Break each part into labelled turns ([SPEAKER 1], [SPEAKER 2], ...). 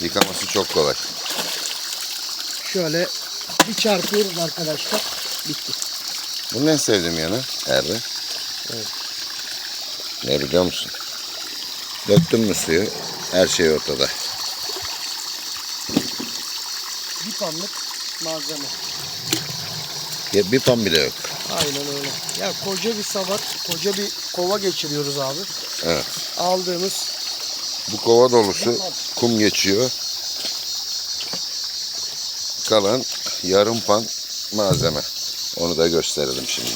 [SPEAKER 1] Yıkaması çok kolay.
[SPEAKER 2] Şöyle bir çarpıyoruz arkadaşlar. Bitti.
[SPEAKER 1] Bunun en sevdiğim yanı Erdi.
[SPEAKER 2] Evet.
[SPEAKER 1] Ne biliyor musun? Döktün mü suyu her şey ortada.
[SPEAKER 2] Bir panlık malzeme.
[SPEAKER 1] Ya Bir pan bile yok.
[SPEAKER 2] Aynen öyle. Ya koca bir savat, koca bir kova geçiriyoruz abi.
[SPEAKER 1] Evet.
[SPEAKER 2] Aldığımız
[SPEAKER 1] Bu kova dolusu kum geçiyor. Kalan yarım pan malzeme. Onu da gösterelim şimdi.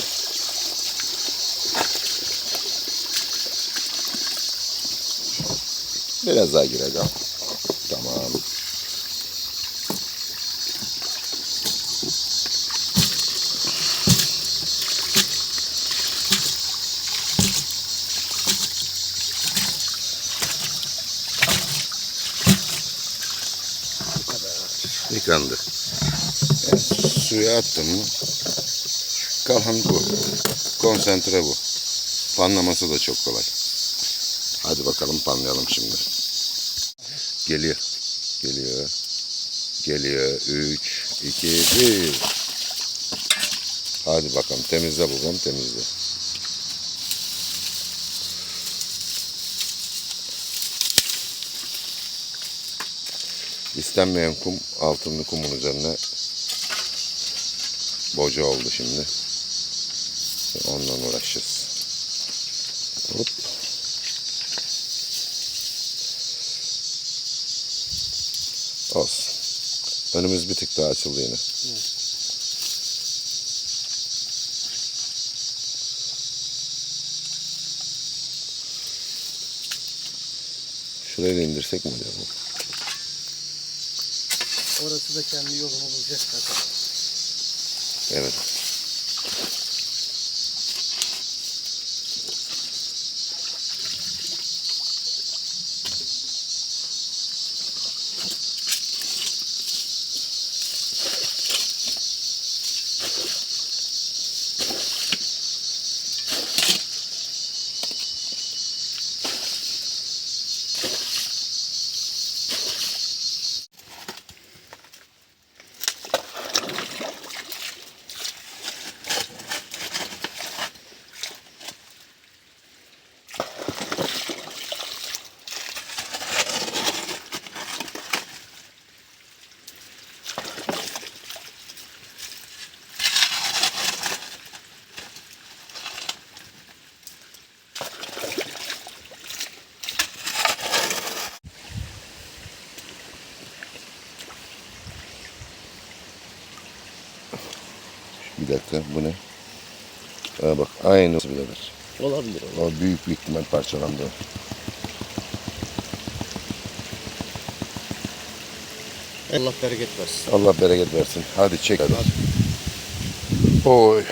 [SPEAKER 1] Biraz daha gireceğim. Tamam. Yıkandı. Evet, suya attım mı? Kalan bu. Konsantre bu. Panlaması da çok kolay. Hadi bakalım panlayalım şimdi. Geliyor. Geliyor. Geliyor. 3, 2, 1. Hadi bakalım temizle babam temizle. İstenmeyen kum altınlı kumun üzerine boca oldu şimdi. Ondan uğraşacağız. Hop. Olsun. Önümüz bir tık daha açıldı yine. Şuraya da indirsek mi acaba?
[SPEAKER 2] Orası da kendi yolunu bulacak zaten.
[SPEAKER 1] Evet. Bir dakika bu ne? Ha bak aynı birader.
[SPEAKER 2] Olabilir.
[SPEAKER 1] O büyük bir ihtimal parçalandı.
[SPEAKER 2] Allah bereket versin.
[SPEAKER 1] Allah bereket versin. Hadi çek hadi. Oy.